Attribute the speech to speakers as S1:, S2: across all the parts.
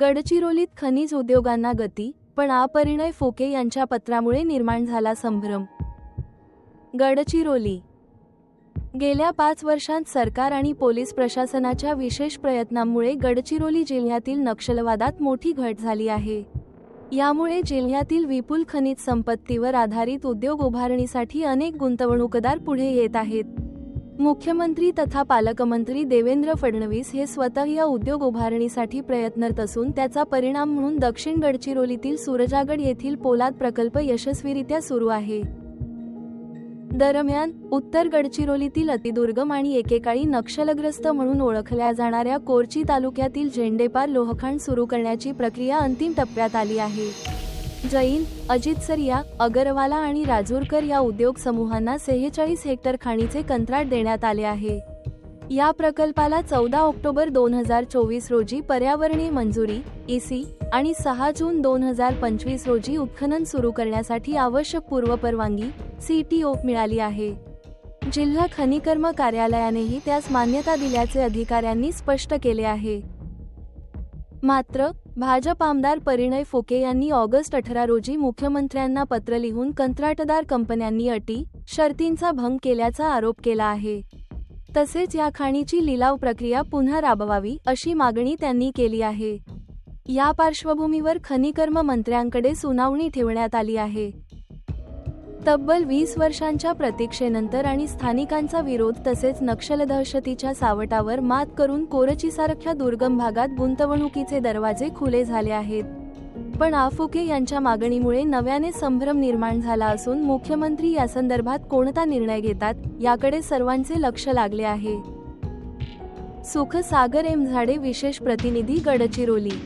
S1: गडचिरोलीत खनिज उद्योगांना गती पण अपरिणय फोके यांच्या पत्रामुळे निर्माण झाला संभ्रम. गडचिरोली. गेल्या पाच वर्षांत सरकार आणि पोलीस प्रशासनाच्या विशेष प्रयत्नांमुळे गडचिरोली जिल्ह्यातील नक्षलवादात मोठी घट झाली आहे. यामुळे जिल्ह्यातील विपुल खनिज संपत्तीवर आधारित उद्योग उभारणीसाठी अनेक गुंतवणूकदार पुढे येत आहेत. मुख्यमंत्री तथा पालकमंत्री देवेंद्र फडणवीस हे स्वतः या उद्योग उभारणीसाठी प्रयत्नरत असून त्याचा परिणाम म्हणून दक्षिण गडचिरोलीतील सुरजागड येथील पोलाद प्रकल्प यशस्वीरित्या सुरू आहे. दरम्यान उत्तर गडचिरोलीतील अतिदुर्गम आणि एकेकाळी नक्षलग्रस्त म्हणून ओळखल्या जाणाऱ्या कोरची तालुक्यातील झेंडेपार लोहखंड सुरू करण्याची प्रक्रिया अंतिम टप्प्यात आली आहे. जैन अजितसरिया अगरवाला आणि राजूरकर या उद्योग समूहांना सेहेचाळीस हेक्टर खाणीचे कंत्राट देण्यात आले आहे. या प्रकल्पाला चौदा ऑक्टोबर दोन हजार चोवीस रोजी पर्यावरणीय मंजुरी ईसी आणि सहा जून दोन हजार पंचवीस रोजी उत्खनन सुरू करण्यासाठी आवश्यक पूर्वपरवानगी सीटीओ मिळाली आहे. जिल्हा खनिकर्म कार्यालयानेही त्यास मान्यता दिल्याचे अधिकाऱ्यांनी स्पष्ट केले आहे. मात्र भाजप आमदार परिणय फुके यांनी ऑगस्ट अठरा रोजी मुख्यमंत्र्यांना पत्र लिहून कंत्राटदार कंपन्यांनी अटी शर्तींचा भंग केल्याचा आरोप केला आहे. तसेच या खाणीची लिलाव प्रक्रिया पुन्हा राबवावी अशी मागणी त्यांनी केली आहे. या पार्श्वभूमीवर खनिकर्म मंत्र्यांकडे सुनावणी ठेवण्यात आली आहे. तब्बल वीस वर्षांच्या प्रतीक्षेनंतर आणि स्थानिकांचा विरोध तसेच नक्षल दहशतीच्या सावटावर मात करून कोरचीसारख्या दुर्गम भागात गुंतवणुकीचे दरवाजे खुले झाले आहेत. पण आफुके यांच्या मागणीमुळे नव्याने संभ्रम निर्माण झाला असून मुख्यमंत्री यासंदर्भात कोणता निर्णय घेतात याकडे सर्वांचे लक्ष लागले आहे. सुख सागर एम झाडे विशेष प्रतिनिधी Gadchiroli.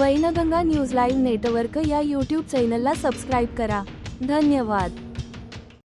S1: Wainganga news live network या यूट्यूब चॅनलला सबस्क्राईब करा. धन्यवाद